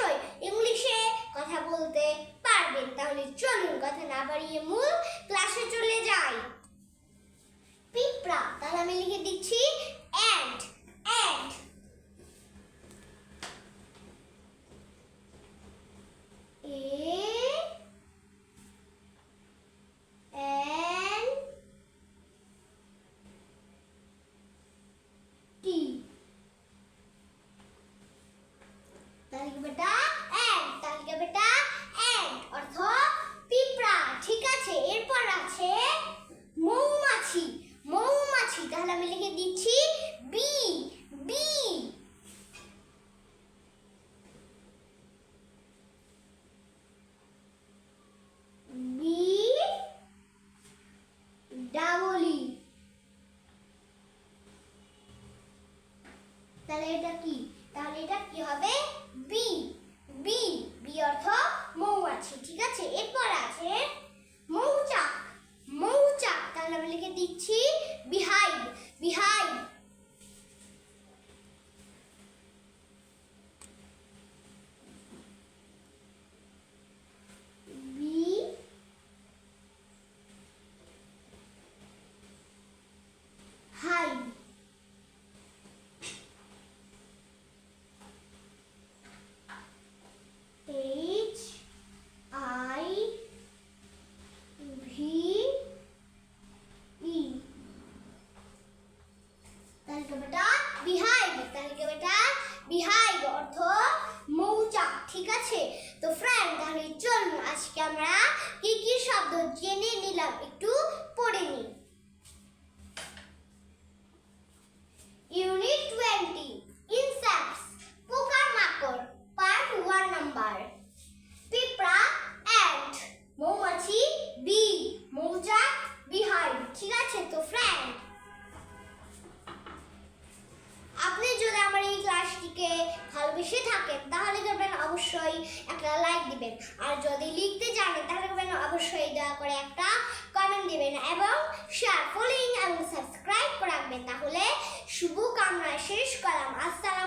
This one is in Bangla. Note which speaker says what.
Speaker 1: অবশ্যই ইংলিশে কথা বলতে পারবেন। তাহলে চলুন কথা না বাড়িয়ে মূল ক্লাসে চলে যাই। পিঁপড়া, তাহলে আমি লিখে দিচ্ছি and and A N T তাহলে কি বেটা এন্ড তাহলে কি বেটা এন্ড অর্থ পিঁপড়া ঠিক আছে এরপর আছে মৌমাছি মৌমাছি তাহলে আমি লিখে দিচ্ছি B B B double E তাহলে এটা কি? তাহলে এটা কি হবে? বি বি বি অর্থ মৌমাছি, ঠিক আছে? এরপর আছে মৌচাক। মৌচাক, তাহলে আমি লিখে দিচ্ছি বিহাইভ বিহাইভ তাহলে বেটা বিহাইভ তাহলে বেটা বিহাইভ অর্থ মৌচাক, ঠিক আছে? তো ফ্রেন্ড তাহলে চলুন, আজকে আমরা কি কি শব্দ জেনে নিলাম? একটু পড়ে নিই। ভালোবেসে থাকেন, তাহলে করবেন অবশ্যই একটা লাইক দিবেন। আর যদি লিখতে জানেন, তাহলে করবেন অবশ্যই দয়া করে একটা কমেন্ট দিবেন এবং শেয়ার ফলোইং এবং সাবস্ক্রাইব করে রাখবেন। তাহলে শুভ কামনা শেষ করলাম। আসসালামু